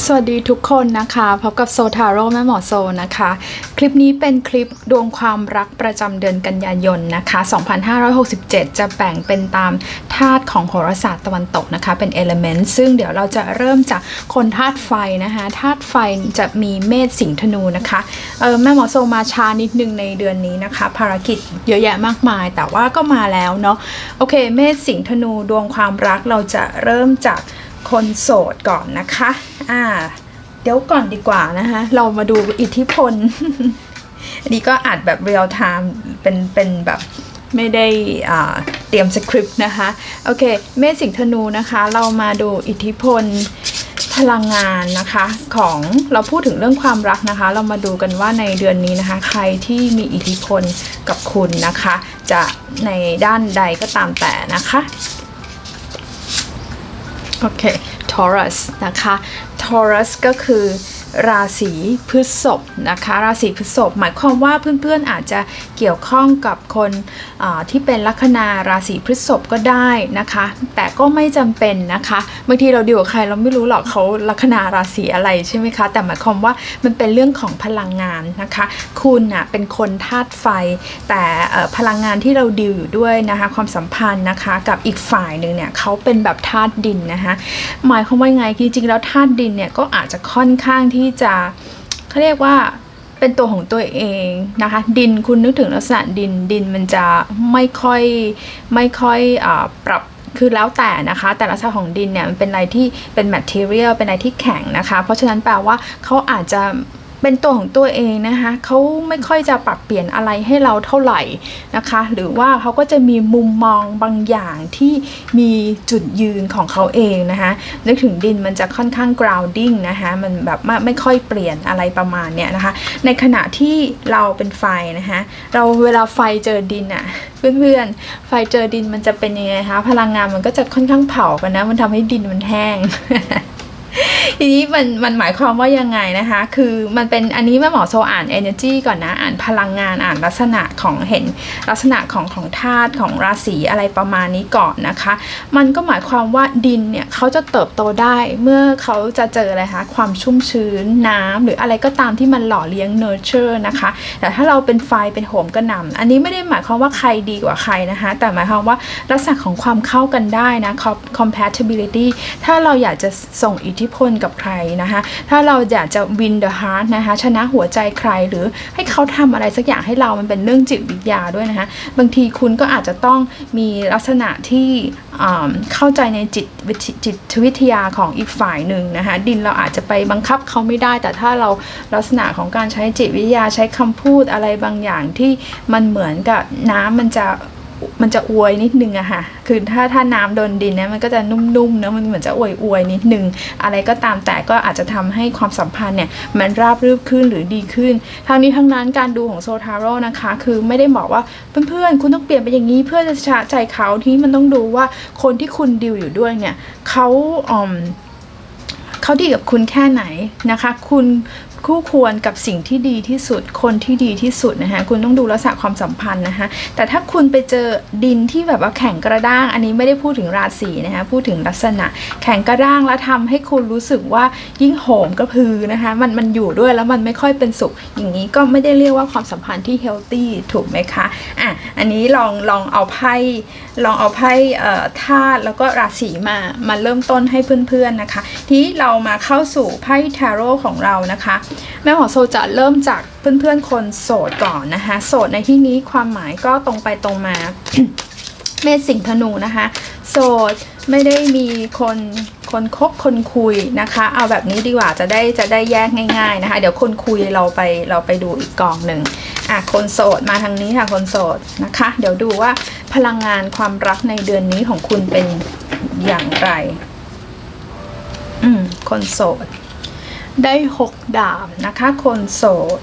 สวัสดีทุกคนนะคะพบกับโซทาโร่แม่หมอโซนะคะ คลิปนี้เป็นคลิปดวงความรักประจำเดือนกันยายนนะคะ 2567 จะแบ่งเป็นตามธาตุของโหราศาสตร์ตะวันตกนะคะ เป็น element ซึ่งเดี๋ยวเราจะเริ่มจากคนธาตุไฟนะคะธาตุไฟจะมีเมษสิงธนูนะคะเออแม่หมอโซมาช้านิดนึงในเดือนนี้นะคะ ภารกิจเยอะแยะมากมาย แต่ว่าก็มาแล้วเนาะโอเค เมษสิงธนูดวงความรักเราจะเริ่มจาก คนโสดก่อนนะคะ อ่า เดี๋ยวก่อนดีกว่านะคะ เรามาดูอิทธิพล อันนี้ก็อัดแบบเรียลไทม์เป็น เป็นแบบไม่ได้เตรียมสคริปต์นะคะ โอเค เมษสิงธนูนะคะ เรามาดูอิทธิพลพลังงานนะคะของเราพูดถึงเรื่องความรักนะคะ เรามาดูกันว่าในเดือนนี้นะคะ ใครที่มีอิทธิพลกับคุณนะคะ จะในด้านใดก็ตามแต่นะคะ โอเค Taurus นะคะ Taurus ก็คือ ราศีพฤษภนะคะ ราศีพฤษภหมายความว่าเพื่อนๆอาจจะเกี่ยวข้องกับคนที่เป็นลัคนาราศีพฤษภก็ได้นะคะ แต่ก็ไม่จำเป็นนะคะบางทีเราดีกว่าใครเราไม่รู้หรอกเขาลัคนาราศีอะไรใช่ไหมคะ แต่หมายความว่ามันเป็นเรื่องของพลังงานนะคะ คุณน่ะเป็นคนธาตุไฟ แต่พลังงานที่เราดีลอยู่ด้วยนะคะ ความสัมพันธ์นะคะกับอีกฝ่ายหนึ่งเนี่ยเขาเป็นแบบธาตุดินนะคะหมายความว่าไงจริงๆแล้วธาตุดินเนี่ยก็อาจจะค่อนข้างที่ที่จะเขาเรียกว่าเป็นตัวของตัวเองนะคะ ดินคุณนึกถึงลักษณะดินดินมันจะไม่ค่อยไม่ค่อยอปรับคือแล้วแต่นะคะ แต่ลักษณะของดินเนี่ยมันเป็นอะไรที่เป็น material เป็นอะไรที่แข็งนะคะ เพราะฉะนั้นแปลว่าเขาอาจจะ เป็นตัวของตัวเองนะคะเขาไม่ค่อยจะปรับเปลี่ยนอะไรให้เราเท่าไหร่นะคะ หรือว่าเขาก็จะมีมุมมองบางอย่างที่มีจุดยืนของเขาเองนะคะนึกถึงดินมันจะค่อนข้าง grounding นะคะมันแบบไม่ไม่ค่อยเปลี่ยนอะไรประมาณเนี้ยนะคะ ในขณะที่เราเป็นไฟนะคะเราเวลาไฟเจอดินอะเพื่อนๆ ไฟเจอดินมันจะเป็นยังไงคะ พลังงานมันก็จะค่อนข้างเผากันนะ มันทำให้ดินมันแห้ง ทีนี้มันมันหมายความว่ายังไงนะคะ คือมันเป็นอันนี้แม่หมอโซอ่าน energy ก่อนนะ อ่านพลังงานอ่านลักษณะของเห็นลักษณะของของธาตุของราศีอะไรประมาณนี้ก่อนนะคะ มันก็หมายความว่าดินเนี่ยเขาจะเติบโตได้เมื่อเขาจะเจออะไรคะความชุ่มชื้นน้ำหรืออะไรก็ตามที่มันหล่อเลี้ยง nurture นะคะ แต่ถ้าเราเป็นไฟเป็นโหมกระหน่ำอันนี้ไม่ได้หมายความว่าใครดีกว่าใครนะคะ แต่หมายความว่าลักษณะของความเข้ากันได้นะ compatibility ถ้าเราอยากจะส่งอิทธิพลกับใครนะคะ ถ้าเราอยากจะ win the heart นะคะ ชนะหัวใจใครหรือให้เขาทำอะไรสักอย่างให้เรามันเป็นเรื่องจิตวิทยาด้วยนะคะ บางทีคุณก็อาจจะต้องมีลักษณะที่เข้าใจในจิตจิตวิทยาของอีกฝ่ายหนึ่งนะคะ ดินเราอาจจะไปบังคับเขาไม่ได้ แต่ถ้าเราลักษณะของการใช้จิตวิทยาใช้คำพูดอะไรบางอย่างที่มันเหมือนกับน้ำมันจะ มันจะอวยนิดนึงอะค่ะ คือถ้าถ้าน้ำโดนดินเนี่ยมันก็จะนุ่มๆเนอะมันเหมือนจะอวยอวยนิดนึง อะไรก็ตามแต่ก็อาจจะทำให้ความสัมพันธ์เนี่ยมันราบรื่นขึ้นหรือดีขึ้น ทั้งนี้ทั้งนั้นการดูของโซทาโร่นะคะ คือไม่ได้บอกว่าเพื่อนๆคุณต้องเปลี่ยนไปอย่างนี้เพื่อจะชะใจเขาที่มันต้องดูว่าคนที่คุณดิวอยู่ด้วยเนี่ยเขาอืมเขาดีกับคุณแค่ไหนนะคะ คุณ คู่ควรกับสิ่งที่ดีที่สุด คนที่ดีที่สุดนะคะคุณต้องดูลักษณะความสัมพันธ์นะคะแต่ถ้าคุณไปเจอดินที่แบบว่าแข็งกระด้าง อันนี้ไม่ได้พูดถึงราศีนะคะพูดถึงลักษณะ แข็งกระด้างแล้วทำให้คุณรู้สึกว่ายิ่งโหมกระพือนะคะมันมันอยู่ด้วยแล้วมันไม่ค่อยเป็นสุข อย่างนี้ก็ไม่ได้เรียกว่าความสัมพันธ์ที่เฮลตี้ถูกไหมคะอะอันนี้ลองลองเอาไพ่ลองเอาไพ่เอ่อธาตุแล้วก็ราศีมามาเริ่มต้นให้เพื่อนๆนะคะ ทีนี้เรามาเข้าสู่ไพ่ทาโร่ของเรานะคะแม่หมอโซจะเริ่มจากเพื่อนๆคนโสดก่อนนะคะ โสดในที่นี้ความหมายก็ตรงไปตรงมาเมษสิงธนูนะคะ โสดไม่ได้มีคนคนคบคนคุยนะคะ เอาแบบนี้ดีกว่าจะได้จะได้แยกง่ายๆนะคะ เดี๋ยวคนคุยเราไปเราไปดูอีกกองหนึ่งอะคนโสดมาทางนี้ค่ะคนโสดนะคะ เดี๋ยวดูว่าพลังงานความรักในเดือนนี้ของคุณเป็นอย่างไร อืมคนโสด ได้หกดาบนะคะ คนโสด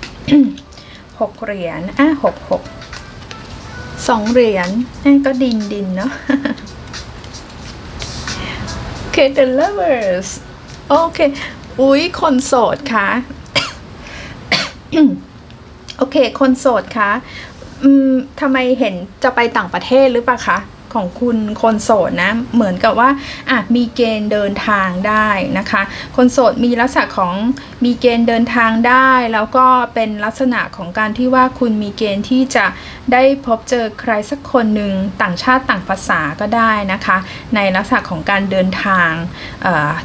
หกเหรียญอะหกหกสองเหรียญอ่ก็ดินดินเนาะโอเค the lovers โอเค อุ๊ยคนโสดคะโอเค คนโสดคะอืมทำไมเห็นจะไปต่างประเทศหรือเปล่าคะ ของคุณคนโสดนะ เหมือนกับว่าอะมีเกณฑ์เดินทางได้นะคะ คนโสดมีลักษณะของมีเกณฑ์เดินทางได้ แล้วก็เป็นลักษณะของการที่ว่าคุณมีเกณฑ์ที่จะได้พบเจอใครสักคนหนึ่งต่างชาติต่างภาษาก็ได้นะคะ ในลักษณะของการเดินทาง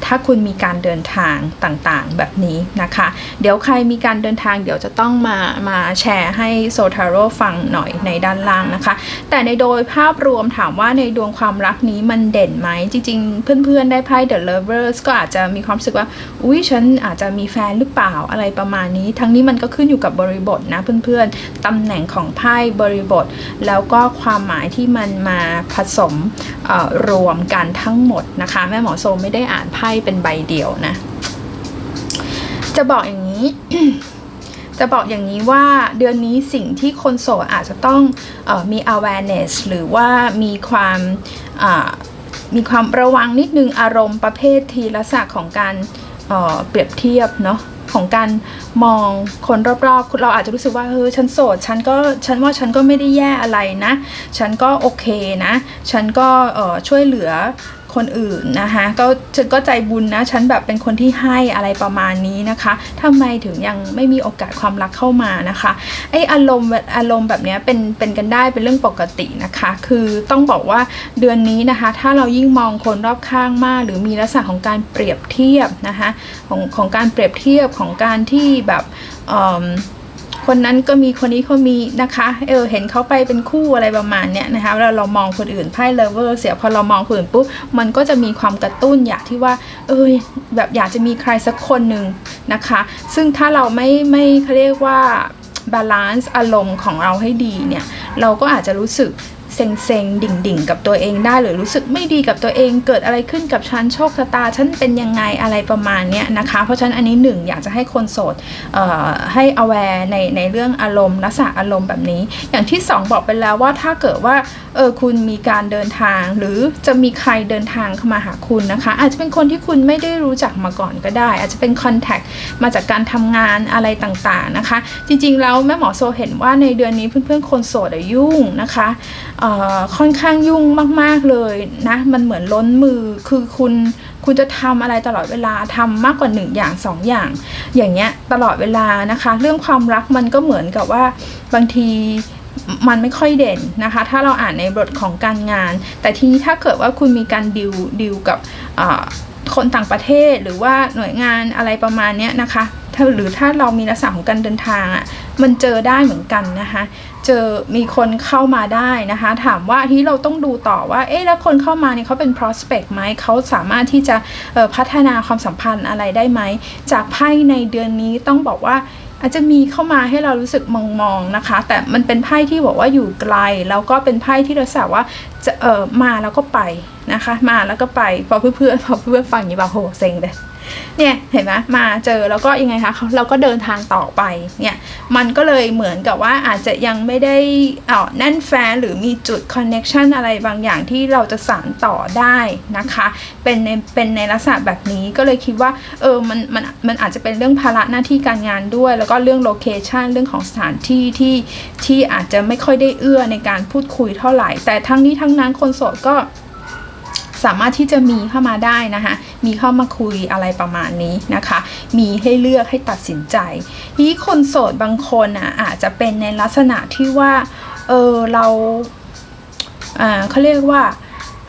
ถ้าคุณมีการเดินทางต่างๆ แบบนี้นะคะ เดี๋ยวใครมีการเดินทางเดี๋ยวจะต้องมามาแชร์ให้โซทาโร่ฟังหน่อยในด้านล่างนะคะ แต่ในโดยภาพรวมถามว่าในดวงความรักนี้มันเด่นไหม จริง ๆ เพื่อนๆ ได้ไพ่ The Lovers ก็อาจจะมีความรู้สึกว่า อุ๊ยฉันอาจจะมีแฟนหรือเปล่าอะไรประมาณนี้ ทั้งนี้มันก็ขึ้นอยู่กับบริบทนะเพื่อนๆตำแหน่งของไพ่บริบท แล้วก็ความหมายที่มันมาผสมรวมกันทั้งหมดนะคะ แม่หมอโซไม่ได้อ่านไพ่เป็นใบเดียวนะ จะบอกอย่างนี้ จะบอกอย่างนี้ว่าเดือนนี้สิ่งที่คนโสดอาจจะต้องออมี awareness หรือว่ามีความมีความระวังนิดนึงอารมณ์ประเภททีละศาสของการเเปรียบเทียบเนาะของการมองคนรอบๆ เราอาจจะรู้สึกว่าเออฉันโสด ฉันก็ฉันว่าฉันก็ไม่ได้แย่อะไรนะ ฉันก็โอเคนะ ฉันก็ช่วยเหลือ คนอื่นนะคะก็ฉันก็ใจบุญนะฉันแบบเป็นคนที่ให้อะไรประมาณนี้นะคะทำไมถึงยังไม่มีโอกาสความรักเข้ามานะคะไออารมณ์อารมณ์แบบนี้เป็นเป็นกันได้เป็นเรื่องปกตินะคะ คือต้องบอกว่าเดือนนี้นะคะ ถ้าเรายิ่งมองคนรอบข้างมาก หรือมีลักษณะของการเปรียบเทียบนะคะของของการเปรียบเทียบของการที่แบบ คนนั้นก็มีคนนี้ก็มีนะคะเออเห็นเขาไปเป็นคู่อะไรประมาณเนี้ยนะคะเราเรามองคนอื่นไพ่เลเวอร์เสียพอเรามองคนอื่นปุ๊บมันก็จะมีความกระตุ้นอยากที่ว่า เออแบบอยากจะมีใครสักคนหนึ่งนะคะ ซึ่งถ้าเราไม่ไม่เขาเรียกว่าบาลานซ์อารมณ์ของเราให้ดีเนี่ย เราก็อาจจะรู้สึก เซ็งเซ็งดิ่งดิ่งๆ กับตัวเองได้ หรือรู้สึกไม่ดีกับตัวเองเกิดอะไรขึ้นกับฉันโชคชะตา ฉันเป็นยังไงอะไรประมาณเนี้ยนะคะ เพราะฉะนั้นอันนี้หนึ่งอยากจะให้คนโสดเอ่อให้ aware ในในเรื่องอารมณ์ลักษณะอารมณ์แบบนี้ อย่างที่สองบอกไปแล้วว่าถ้าเกิดว่าเออคุณมีการเดินทาง หรือจะมีใครเดินทางเข้ามาหาคุณนะคะ อาจจะเป็นคนที่คุณไม่ได้รู้จักมาก่อนก็ได้ อาจจะเป็น contact มาจากการทำงานอะไรต่างๆนะคะ จริงๆแล้วแม่หมอโซเห็นว่าในเดือนนี้เพื่อนๆคนโสดอยุ่งนะคะค่อนข้างยุ่งมาก ๆเลยนะ มันเหมือนล้นมือคือคุณคุณจะทำอะไรตลอดเวลาทำมากกว่าหนึ่งอย่างสองอย่าง อย่างเงี้ยตลอดเวลานะคะ เรื่องความรักมันก็เหมือนกับว่าบางทีมันไม่ค่อยเด่นนะคะ ถ้าเราอ่านในบทของการงาน แต่ทีนี้ถ้าเกิดว่าคุณมีการดิวดิวกับคนต่างประเทศหรือว่าหน่วยงานอะไรประมาณนี้นะคะถ้าหรือถ้าเรามีลักษณะของการเดินทางอะ่ะ มันเจอได้เหมือนกันนะคะ เจอมีคนเข้ามาได้นะคะ ถามว่าที่เราต้องดูต่อว่า เอ๊ะแล้วคนเข้ามาเนี่ยเขาเป็น prospect ไหมเขาสามารถที่จะพัฒนาความสัมพันธ์อะไรได้ไหม จากไพ่ในเดือนนี้ต้องบอกว่าอาจจะมีเข้ามาให้เรารู้สึกมองๆนะคะ แต่มันเป็นไพ่ที่บอกว่าอยู่ไกล แล้วก็เป็นไพ่ที่เราสาว่าจะเออมาแล้วก็ไปนะคะ มาแล้วก็ไปพอเพื่อนๆพอเพื่อนๆฟังอย่างนี้แบบโหเซ็งเลยเนี่ยเห็นไหมมาเจอแล้วก็ยังไงคะเราก็เดินทางต่อไปเนี่ย มันก็เลยเหมือนกับว่าอาจจะยังไม่ได้อ่อแน่นแฟนหรือมีจุดคอนเน็ชันอะไรบางอย่างที่เราจะสานต่อได้นะคะ เป็นในเป็นในลักษณะแบบนี้ก็เลยคิดว่าเออมันมันมันอาจจะเป็นเรื่องภาระหน้าที่การงานด้วย แล้วก็เรื่องโลเคชันเรื่องของสถานที่ที่ที่อาจจะไม่ค่อยได้เอื้อในการพูดคุยเท่าไหร่ แต่ทั้งนี้ทั้งนั้นคนโสดก็ สามารถที่จะมีเข้ามาได้นะคะมีเข้ามาคุยอะไรประมาณนี้นะคะ มีให้เลือกให้ตัดสินใจนี้คนโสดบางคนอะอาจจะเป็นในลักษณะที่ว่าเออเราอ่าเขาเรียกว่า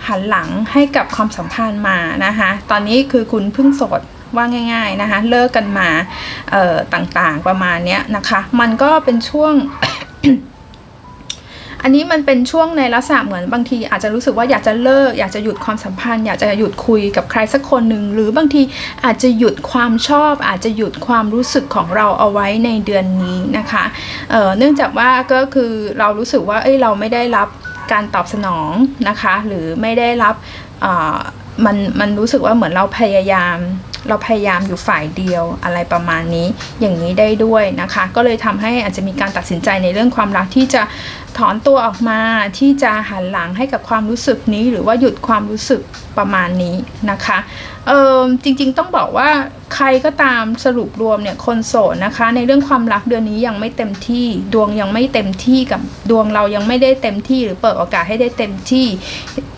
หันหลังให้กับความสัมพันธ์มานะคะ ตอนนี้คือคุณเพิ่งโสดว่าง่าย ๆนะคะ เลิกกันมาต่างๆประมาณนี้นะคะ มันก็เป็นช่วง อันนี้มันเป็นช่วงในลักษณะเหมือนบางทีอาจจะรู้สึกว่าอยากจะเลิก อยากจะหยุดความสัมพันธ์ อยากจะหยุดคุยกับใครสักคนหนึ่งหรือบางทีอาจจะหยุดความชอบ อาจจะหยุดความรู้สึกของเราเอาไว้ในเดือนนี้นะคะเเนื่องจากว่าก็คือเรารู้สึกว่าเอ้ยเราไม่ได้รับการตอบสนองนะคะ หรือไม่ได้รับ มันมันรู้สึกว่าเหมือนเราพยายาม เราพยายามอยู่ฝ่ายเดียวอะไรประมาณนี้อย่างนี้ได้ด้วยนะคะ ก็เลยทำให้อาจจะมีการตัดสินใจในเรื่องความรักที่จะถอนตัวออกมาที่จะหันหลังให้กับความรู้สึกนี้ หรือว่าหยุดความรู้สึกประมาณนี้นะคะเออจริงๆต้องบอกว่าใครก็ตามสรุปรวมเนี่ยคนโสดนะคะ ในเรื่องความรักเดือนนี้ยังไม่เต็มที่ดวงยังไม่เต็มที่กับดวงเรายังไม่ได้เต็มที่หรือเปิดโอกาสให้ได้เต็มที่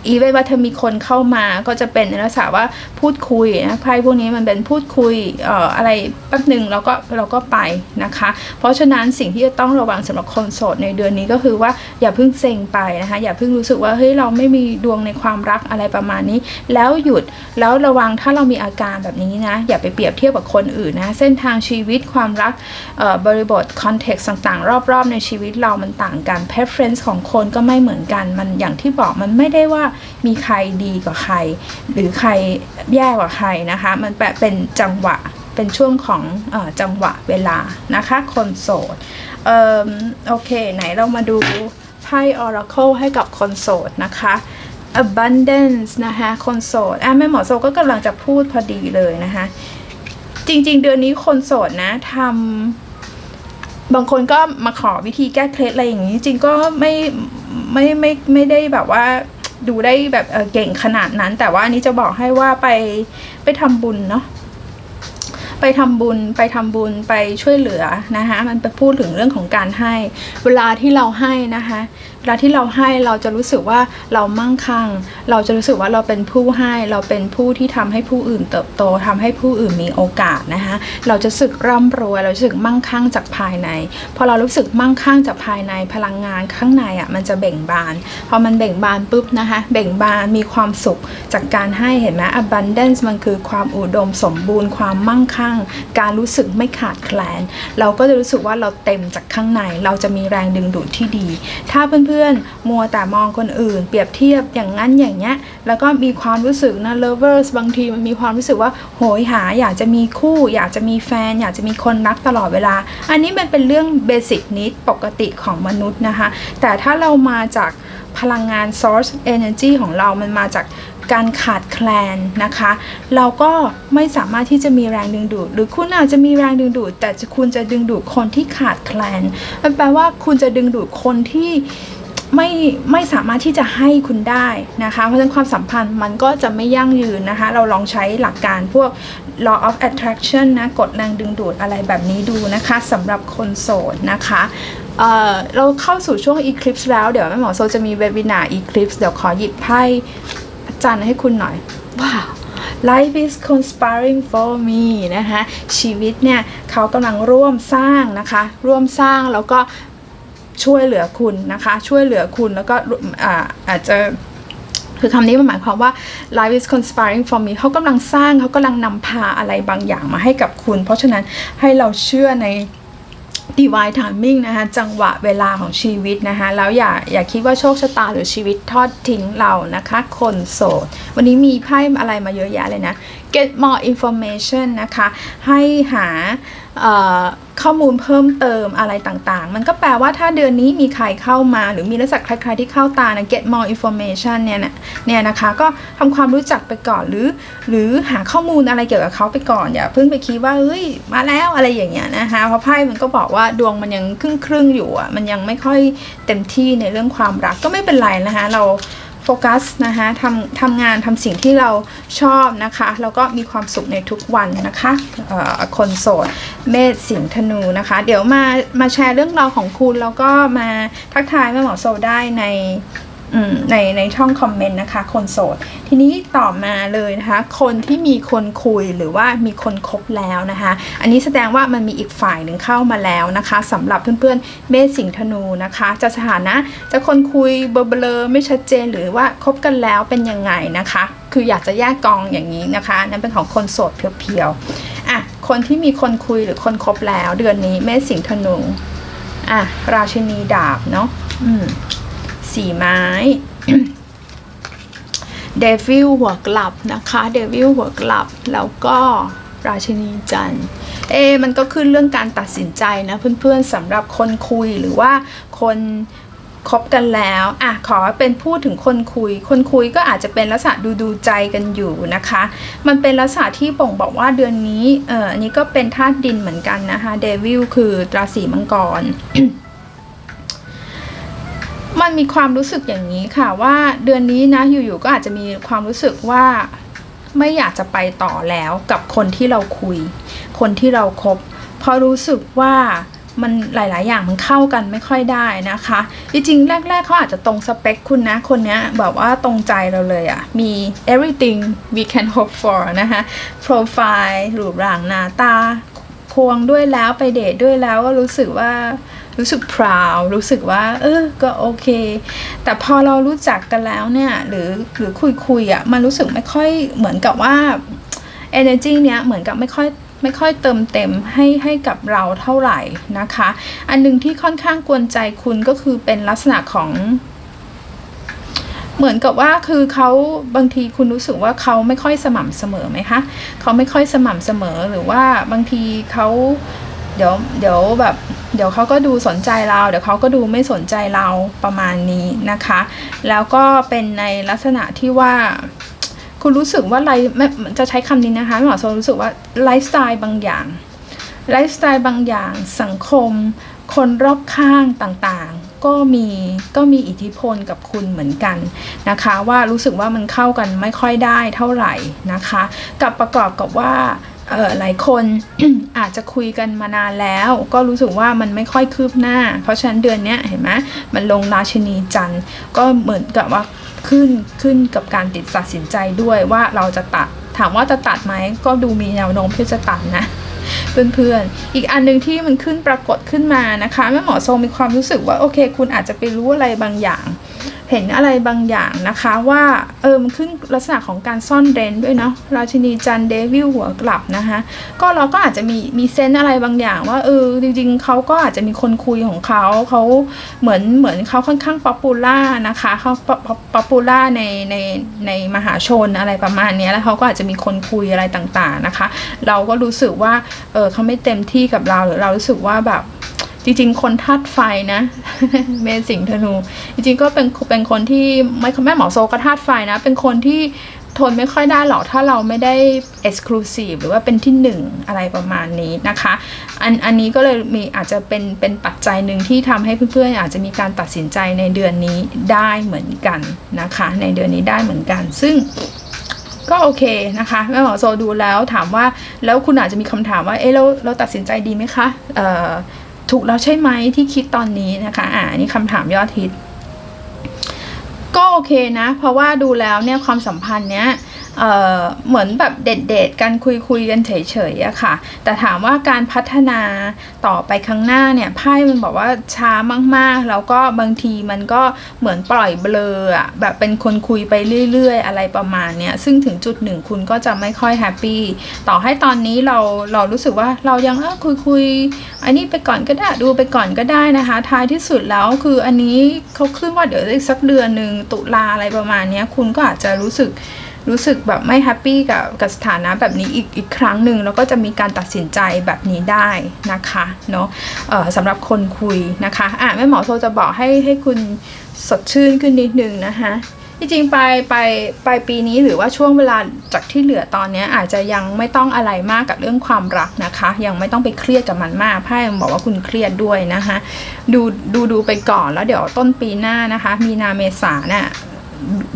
อีเวนว่าถ้ามีคนเข้ามาก็จะเป็นในลักษณะว่าพูดคุยนะไพ่พวกนี้มันเป็นพูดคุยเอ่ออะไรแป๊บหนึ่งเราก็เราก็ไปนะคะ เพราะฉะนั้นสิ่งที่จะต้องระวังสำหรับคนโสดในเดือนนี้ก็คือว่าอย่าเพิ่งเซ็งไปนะคะอย่าเพิ่งรู้สึกว่าเฮ้ยเราไม่มีดวงในความรักอะไรประมาณนี้ แล้วหยุดแล้วระวังถ้าเรามีอาการแบบนี้นะ อย่าไปเปรียบเทียบกับคนอื่นนะเส้นทางชีวิตความรักเอ่อบริบทคอนเท็กซ์ต่างๆ รอบๆ ในชีวิตเรามันต่างกัน preference ของคนก็ไม่เหมือนกันมันอย่างที่บอกมันไม่ได้ว่ามีใครดีกว่าใคร หรือใครแย่กว่าใครนะคะ มันแบบเป็นจังหวะเป็นช่วงของอจังหวะเวลานะคะ คนโสดเอ่อโอเค ไหนเรามาดูไพ่ Oracle ให้กับคนโสดนะคะ abundance นะคะคนโสดอะแม่หมอโซก็กำลังจะพูดพอดีเลยนะคะ จริง ๆ เดือนนี้คนโสดนะทำบางคนก็มาขอวิธีแก้เคล็ดอะไรอย่างนี้ จริงก็ไม่ไม่ไม่ไม่ได้แบบว่า ดูได้แบบเเก่งขนาดนั้น แต่ว่าอันนี้จะบอกให้ว่าไปไปทำบุญเนาะไปทำบุญไปทำบุญไปช่วยเหลือนะคะมันไปพูดถึงเรื่องของการให้เวลาที่เราให้นะคะ ลาที่เราให้เราจะรู้สึกว่าเรามั่งคั่ง เราจะรู้สึกว่าเราเป็นผู้ให้เราเป็นผู้ที่ทำให้ผู้อื่นเติบโตทำให้ผู้อื่นมีโอกาสนะคะเราจะรู้สึกร่ำรวยเราจะรู้สึกมั่งคั่งจากภายใน พอเรารู้สึกมั่งคั่งจากภายในพลังงานข้างในอะมันจะเบ่งบาน พอมันเบ่งบานปุ๊บนะคะเบ่งบานมีความสุขจากการให้เห็นไหม abundance มันคือความอุดมสมบูรณ์ ความมั่งคั่ง การรู้สึกไม่ขาดแคลน เราก็จะรู้สึกว่าเราเต็มจากข้างใน เราจะมีแรงดึงดูดที่ดี ถ้าเพื่อนๆ มัวแต่มองคนอื่น เปรียบเทียบอย่างนั้นอย่างเงี้ย แล้วก็มีความรู้สึกนะ lovers บางทีมันมีความรู้สึกว่าโหยหาอยากจะมีคู่ อยากจะมีแฟน อยากจะมีคนรักตลอดเวลา อันนี้มันเป็นเรื่อง basic need ปกติของมนุษย์นะคะ แต่ถ้าเรามาจากพลังงาน source energy ของเรามันมาจากการขาดแคลนนะคะ เราก็ไม่สามารถที่จะมีแรงดึงดูด หรือคุณอาจจะมีแรงดึงดูด แต่คุณจะดึงดูดคนที่ขาดแคลน มันแปลว่าคุณจะดึงดูดคนที่ ไม่ไม่สามารถที่จะให้คุณได้นะคะ เพราะฉะนั้นความสัมพันธ์มันก็จะไม่ยั่งยืนนะคะ เราลองใช้หลักการพวก law of attraction นะกฎแรงดึงดูดอะไรแบบนี้ดูนะคะสำหรับคนโสดนะคะเเราเข้าสู่ช่วง eclipse แล้วเดี๋ยวแม่หมอโซจะมีเวบินา eclipse เดี๋ยวขอหยิบไพ่จันทร์ให้คุณหน่อย ว้าว Life is conspiring for me นะคะชีวิตเนี่ยเขากำลังร่วมสร้างนะคะ ร่วมสร้างแล้วก็ ช่วยเหลือคุณนะคะ ช่วยเหลือคุณแล้วก็อาจจะคือคำนี้มันหมายความว่า life is conspiring for me เขากำลังสร้างเขากำลังนำพาอะไรบางอย่างมาให้กับคุณ เพราะฉะนั้นให้เราเชื่อใน divine timing นะคะจังหวะเวลาของชีวิตนะคะแล้วอย่าอย่าคิดว่าโชคชะตาหรือชีวิตทอดทิ้งเรานะคะ คนโสด วันนี้มีไพ่อะไรมาเยอะแยะเลยนะ get more information นะคะ ให้หา ข้อมูลเพิ่มเติมอะไรต่างๆ มันก็แปลว่าถ้าเดือนนี้มีใครเข้ามา หรือมีลักษณะคล้ายๆที่เข้าตานะ get more information เนี่ยนะเนี่ยนะคะ ก็ทำความรู้จักไปก่อนหรือ หรือหาข้อมูลอะไรเกี่ยวกับเขาไปก่อนอย่าเพิ่งไปคิดว่าเฮ้ยมาแล้วอะไรอย่างเงี้ยนะคะเพราะไพ่มันก็บอกว่าดวงมันยังครึ่งครึ่งๆอยู่อะมันยังไม่ค่อยเต็มที่ในเรื่องความรักก็ไม่เป็นไรนะคะเรา โฟกัสนะคะทำทำงานทำสิ่งที่เราชอบนะคะ แล้วก็มีความสุขในทุกวันนะคะเอ่อคนโสดเมษสิงธนูนะคะ เดี๋ยวมามาแชร์เรื่องราวของคุณแล้วก็มาทักทายแม่หมอโซได้ใน ในในช่องคอมเมนต์นะคะ คนโสด ทีนี้ต่อมาเลยนะคะ คนที่มีคนคุยหรือว่ามีคนคบแล้วนะคะ อันนี้แสดงว่ามันมีอีกฝ่ายหนึ่งเข้ามาแล้วนะคะสำหรับเพื่อนๆเมษสิงห์ธนูนะคะ จะสถานะจะคนคุยเบลอไม่ชัดเจนหรือว่าคบกันแล้วเป็นยังไงนะคะ คืออยากจะแยกกองอย่างนี้นะคะ นั่นเป็นของคนโสดเพียวๆอะคนที่มีคนคุยหรือคนคบแล้ว เดือนนี้เมษสิงห์ธนูอะราชินีดาบเนาะอืม สี่ไม้เดวิลหัวกลับนะคะเดวิลหัวกลับแล้วก็ราชินีจันเอ มันก็ขึ้นเรื่องการตัดสินใจนะเพื่อนๆสำหรับคนคุยหรือว่าคนคบกันแล้วอะขอเป็นพูดถึงคนคุย คนคุยก็อาจจะเป็นลักษณะดูดูใจกันอยู่นะคะ มันเป็นลักษณะที่บ่งบอกว่าเดือนนี้เอออันนี้ก็เป็นธาตุดินเหมือนกันนะคะเดวิลคือราศีมังกร มันมีความรู้สึกอย่างนี้ค่ะว่าเดือนนี้นะอยู่ๆก็อาจจะมีความรู้สึกว่าไม่อยากจะไปต่อแล้วกับคนที่เราคุย คนที่เราครบเพราะรู้สึกว่ามันหลาย ๆ อย่างมันเข้ากันไม่ค่อยได้นะคะ จริงๆ แรก ๆ เขาอาจจะตรงสเปคคุณนะ คนนี้แบบว่าตรงใจเราเลยอะ่ะ มี everything we can hope for นะคะ profile หรูปร่างหน้าตา ควงด้วยแล้วไปเดทด้วยแล้วก็รู้สึกว่า รู้สึก proud รู้สึกว่า เออ ก็โอเค แต่พอเรารู้จักกันแล้วเนี่ย หรือหรือคุยคุยอะ่ะ มันรู้สึกไม่ค่อยเหมือนกับว่า energy เนี้ยเหมือนกับไม่ค่อยไม่ค่อยเติมเต็มให้ให้กับเราเท่าไหร่นะคะ อันหนึงที่ค่อนข้างกวนใจคุณก็คือเป็นลักษณะของเหมือนกับว่าคือเขาบางทีคุณรู้สึกว่าเขาไม่ค่อยสม่ำเสมอไหมคะเขาไม่ค่อยสม่ำเสมอหรือว่าบางทีเขา เดี๋ยวเดี๋ยวแบบเดี๋ยวเขาก็ดูสนใจเรา เดี๋ยวเขาก็ดูไม่สนใจเราประมาณนี้นะคะ แล้วก็เป็นในลักษณะที่ว่า คุณรู้สึกว่าไลฟ์ไม่จะใช้คำนี้นะคะหมอโซรู้สึกว่าไลฟ์สไตล์บางอย่างไลฟ์สไตล์บางอย่างสังคม คนรอบข้างต่างๆ ก็มีก็มีอิทธิพลกับคุณเหมือนกันนะคะ ว่ารู้สึกว่ามันเข้ากันไม่ค่อยได้เท่าไหร่นะคะ กับประกอบกับว่า หลายคนอาจจะคุยกันมานานแล้ว ก็รู้สึกว่ามันไม่ค่อยคืบหน้า เพราะฉะนั้นเดือนนี้เห็นไหมมันลงราชินีจันทร์ก็เหมือนกับว่าขึ้นขึ้นกับการติดตัดสินใจด้วยว่าเราจะตัดถามว่าจะตัดไหมก็ดูมีแนวโน้มที่จะตัดนะเพื่อนๆ อีกอันหนึงที่มันขึ้นปรากฏขึ้นมานะคะแม่หมอโซมีความรู้สึกว่าโอเค คุณอาจจะไปรู้อะไรบางอย่าง เห็นอะไรบางอย่างนะคะว่าเออมันขึ้นลักษณะของการซ่อนเร้นด้วยเนาะราชินีจันเดวิลหัวกลับนะคะก็เราก็อาจจะมีมีเซนอะไรบางอย่างว่าเออจริงๆเขาก็อาจจะมีคนคุยของเขาเขาเหมือนเหมือนเขาค่อนข้างป๊อปปูล่านะคะเขาป๊อปปูล่าในในในมหาชนอะไรประมาณนี้แล้วเขาก็อาจจะมีคนคุยอะไรต่างๆนะคะ เราก็รู้สึกว่าเออเขาไม่เต็มที่กับเราหรือเรารู้สึกว่าแบบ จริง ๆ คนธาตุไฟนะเมษสิงธนู จริงๆก็เป็นเป็นคนที่ไม่แม่หมอโซก็ธาตุไฟนะ เป็นคนที่ทนไม่ค่อยได้หรอกถ้าเราไม่ได้ exclusive หรือว่าเป็นที่หนึ่งอะไรประมาณนี้นะคะ อันอันนี้ก็เลยมีอาจจะเป็นเป็นปัจจัยหนึ่งที่ทำให้เพื่อนๆอาจจะมีการตัดสินใจในเดือนนี้ได้เหมือนกันนะคะ ในเดือนนี้ได้เหมือนกัน ซึ่งก็โอเคนะคะแม่หมอโซดูแล้วถามว่าแล้วคุณอาจจะมีคำถามว่าเอ๊ะเราเราตัดสินใจดีไหมคะเอ่อ ถูกแล้วใช่ไหมที่คิดตอนนี้นะคะ อ่านนี่คำถามยอดฮิต ก็โอเคนะ เพราะว่าดูแล้วเนี่ยความสัมพันธ์เนี้ย เเหมือนแบบเด็ดๆกันคุยคุยๆกันเฉยๆอะค่ะ แต่ถามว่าการพัฒนาต่อไปข้างหน้าเนี่ยไพ่มันบอกว่าช้ามากๆ แล้วก็บางทีมันก็เหมือนปล่อยเบลออะแบบเป็นคนคุยไปเรื่อย ๆ อะไรประมาณเนี้ยซึ่งถึงจุดหนึ่งคุณก็จะไม่ค่อยแฮปปี้ต่อให้ตอนนี้เราเรารู้สึกว่าเรายังเออคุยคุยๆอันนี้ไปก่อนก็ได้ดูไปก่อนก็ได้นะคะ ท้ายที่สุดแล้วคืออันนี้เขาขึ้นว่าเดี๋ยวอีกสักเดือนหนึ่งตุลาอะไรประมาณเนี้ยคุณก็อาจจะรู้สึก รู้สึกแบบไม่แฮปปี้กับกับสถานะแบบนี้อีกอีกครั้งหนึ่งแล้วก็จะมีการตัดสินใจแบบนี้ได้นะคะเนาะสำหรับคนคุยนะคะอะแม่หมอโทรจะบอกให้ให้คุณสดชื่นขึ้นนิดนึงนะคะที่จริงไปไปไปลายปีนี้หรือว่าช่วงเวลาจากที่เหลือตอนนี้อาจจะยังไม่ต้องอะไรมากกับเรื่องความรักนะคะ ยังไม่ต้องไปเครียดกับมันมากไพ่บอกว่าคุณเครียดด้วยนะคะ ดูดูดูไปก่อนแล้วเดี๋ยวต้นปีหน้านะคะ มีนาเมษาเนี่ย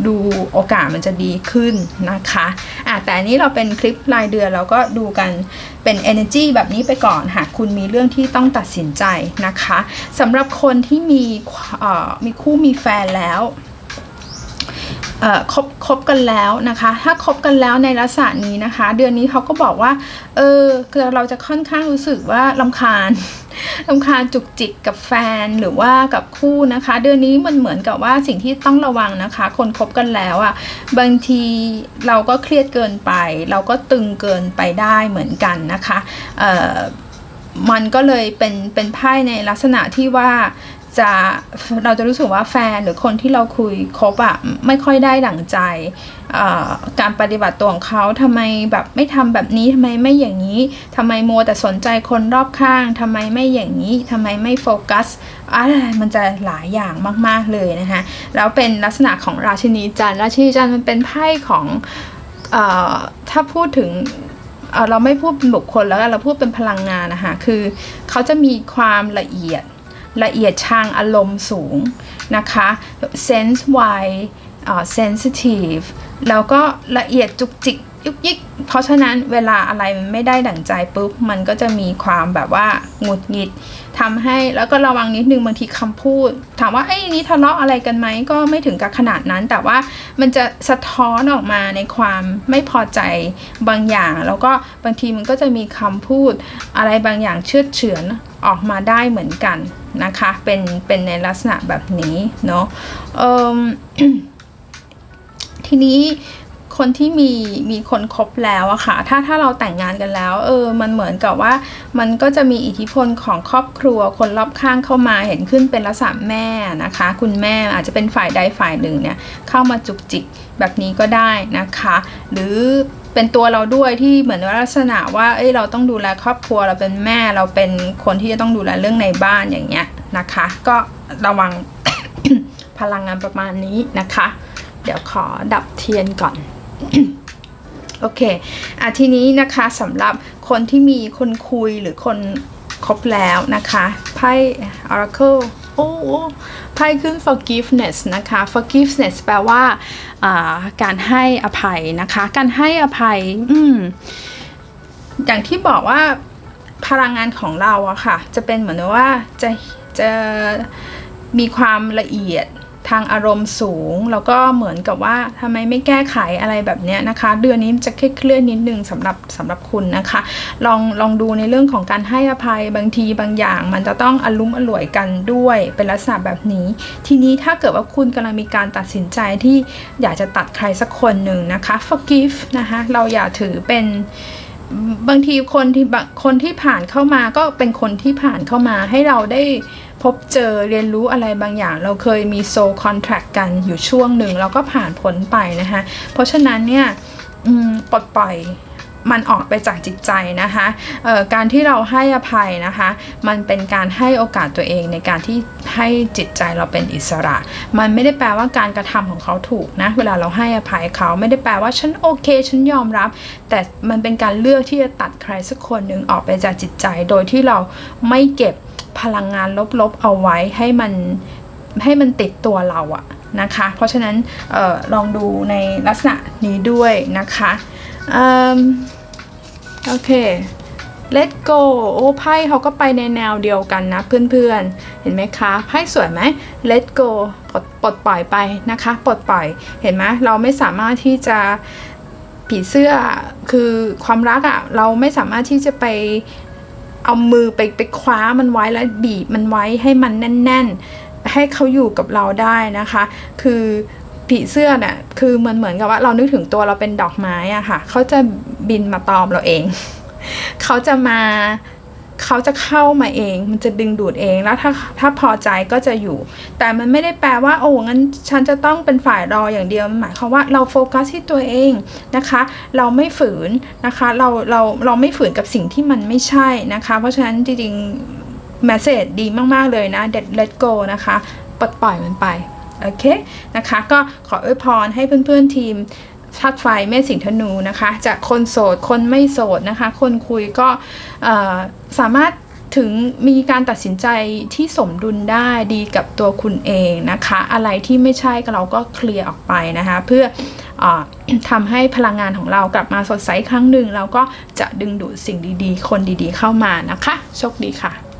ดูโอกาสมันจะดีขึ้นนะคะอะแต่อันนี้เราเป็นคลิปรายเดือนเราก็ดูกันเป็น energy แบบนี้ไปก่อนหากคุณมีเรื่องที่ต้องตัดสินใจนะคะสำหรับคนที่มีมีคู่มีแฟนแล้ว คบคบกันแล้วนะคะ ถ้าคบกันแล้วในลักษณะนี้นะคะ เดือนนี้เขาก็บอกว่า เออเราจะค่อนข้างรู้สึกว่าลำคาญลำคาญจุกจิกกับแฟนหรือว่ากับคู่นะคะ เดือนนี้มันเหมือนกับว่าสิ่งที่ต้องระวังนะคะ คนคบกันแล้วอะ่ะบางทีเราก็เครียดเกินไป เราก็ตึงเกินไปได้เหมือนกันนะคะ เอ่อมันก็เลยเป็นเป็นไพ่ในลักษณะที่ว่า จะเราจะรู้สึกว่าแฟนหรือคนที่เราคุยคบอะไม่ค่อยได้ดั่งใจ การปฏิบัติตัวของเขาทำไมแบบไม่ทำแบบนี้ทำไมไม่อย่างนี้ทำไมมัวแต่สนใจคนรอบข้างทำไมไม่อย่างนี้ทำไมไม่โฟกัสอะไรมันจะหลายอย่างมากๆเลยนะคะแล้วเป็นลักษณะของราชินีจันราชินีจันมันเป็นไพ่ของอถ้าพูดถึงเเราไม่พูดเป็นบุคคลแล้วเราพูดเป็นพลังงานนะคะคือเขาจะมีความละเอียด ละเอียดทางอารมณ์สูงนะคะ sense wise sensitive แล้วก็ละเอียดจุกจิกยุกยิก เพราะฉะนั้นเวลาอะไรมันไม่ได้ดั่งใจปุ๊บ มันก็จะมีความแบบว่าหงุดหงิดทำให้แล้วก็ระวังนิดนึงบางทีคำพูด ถามว่าไอ้นี้ทะเลาะอะไรกันไหมก็ไม่ถึงกับขนาดนั้น แต่ว่ามันจะสะท้อนออกมาในความไม่พอใจบางอย่าง แล้วก็บางทีมันก็จะมีคำพูดอะไรบางอย่างเชื่อดเฉือนออกมาได้เหมือนกัน นะคะ เป็น เป็นในลักษณะแบบนี้เนาะทีนี้คนที่มีมีคนคบแล้วอะค่ะ ถ้าถ้าเราแต่งงานกันแล้ว เออ มันเหมือนกับว่ามันก็จะมีอิทธิพลของครอบครัว คนรอบข้างเข้ามาเห็นขึ้นเป็นลักษณะแม่นะคะ คุณแม่อาจจะเป็นฝ่ายใดฝ่ายหนึ่งเนี่ยเข้ามาจุกจิกแบบนี้ก็ได้นะคะ หรือ เป็นตัวเราด้วยที่เหมือนว่าลักษณะว่าเอ้ยเราต้องดูแลครอบครัวเราเป็นแม่เราเป็นคนที่จะต้องดูแลเรื่องในบ้านอย่างเงี้ยนะคะ ก็ระวัง พลังงานประมาณนี้นะคะ เดี๋ยวขอดับเทียนก่อนโอเคอะทีนี้นะคะสำหรับคนที่มีคนคุยหรือคนคบแล้วนะคะไพ่ Oracle ไพ่ขึ้น forgiveness นะคะ forgiveness แปลว่าอ่าการให้อภัยนะคะ การให้อภัยอืมอย่างที่บอกว่าพลังงานของเราอะค่ะ จะเป็นเหมือนว่าจะจะมีความละเอียด ทางอารมณ์สูง แล้วก็เหมือนกับว่าทำไมไม่แก้ไขอะไรแบบเนี้ยนะคะ เดือนนี้จะเครียดๆนิดนึงสำหรับสำหรับคุณนะคะ ลองลองดูในเรื่องของการให้อภัยบางทีบางอย่าง มันจะต้องอารมณ์อร่วยกันด้วยเป็นลักษณะแบบนี้ ทีนี้ถ้าเกิดว่าคุณกำลังมีการตัดสินใจที่อยากจะตัดใครสักคนหนึ่งนะคะ forgive นะคะเราอย่าถือเป็น บางทีคนที่คนที่ผ่านเข้ามาก็เป็นคนที่ผ่านเข้ามาให้เราได้พบเจอเรียนรู้อะไรบางอย่าง เราเคยมีโซลคอนแท c t กันอยู่ช่วงหนึ่งเราก็ผ่านพ้นไปนะคะเพราะฉะนั้นเนี่ยปลดปล่อย มันออกไปจากจิตใจนะคะการที่เราให้อภัยนะคะ มันเป็นการให้โอกาสตัวเองในการที่ให้จิตใจเราเป็นอิสระ มันไม่ได้แปลว่าการกระทำของเขาถูกนะ เวลาเราให้อภัยเขาไม่ได้แปลว่าฉันโอเค ฉันยอมรับ แต่มันเป็นการเลือกที่จะตัดใครสักคนหนึ่งออกไปจากจิตใจ โดยที่เราไม่เก็บพลังงานลบๆเอาไว้ให้มันให้มันติดตัวเราอะนะคะ เพราะฉะนั้นออลองดูในลักษณะนี้ด้วยนะคะ อืมโอเค let go โอ้ไพ่เขาก็ไปในแนวเดียวกันนะเพื่อนๆ เห็นไหมคะไพ่สวยไหม let go ปลดปลดปล่อยไปนะคะปลดปล่อยเห็นไหมเราไม่สามารถที่จะผีเสื้อคือความรักอะ่ะเราไม่สามารถที่จะไปเอามือไปไปคว้ามันไว้แล้วบีบมันไว้ให้มันแน่น ๆ ให้เขาอยู่กับเราได้นะคะ คือ ผีเสื้อเนี่ยคือมันเหมือนกับว่าเรานึกถึงตัวเราเป็นดอกไม้อะค่ะเขาจะบินมาตอมเราเอง เขาจะมาเขาจะเข้ามาเอง มันจะดึงดูดเองแล้วถ้าถ้าพอใจก็จะอยู่ แต่มันไม่ได้แปลว่า โอ้งั้นฉันจะต้องเป็นฝ่ายรออย่างเดียวมันหมายความว่าเราโฟกัสที่ตัวเองนะคะ เราไม่ฝืนนะคะเราเราเราไม่ฝืนกับสิ่งที่มันไม่ใช่นะคะ เพราะฉะนั้นจริงๆ m e s s a g e ดีมากๆเลยนะ Let let go นะคะปลดปล่อยมันไป โอเคนะคะ ก็ขออวยพรให้เพื่อนๆทีมธาตุไฟเมษสิงห์ธนูนะคะ จากคนโสดคนไม่โสดนะคะ คนคุยก็สามารถถึงมีการตัดสินใจที่สมดุลได้ดีกับตัวคุณเองนะคะ อะไรที่ไม่ใช่ก็เราก็เคลียร์ออกไปนะคะ เพื่ออทำให้พลังงานของเรากลับมาสดใสครั้งหนึ่งเราก็จะดึงดูดสิ่งดีๆ คนดีๆเข้ามานะคะ โชคดีค่ะ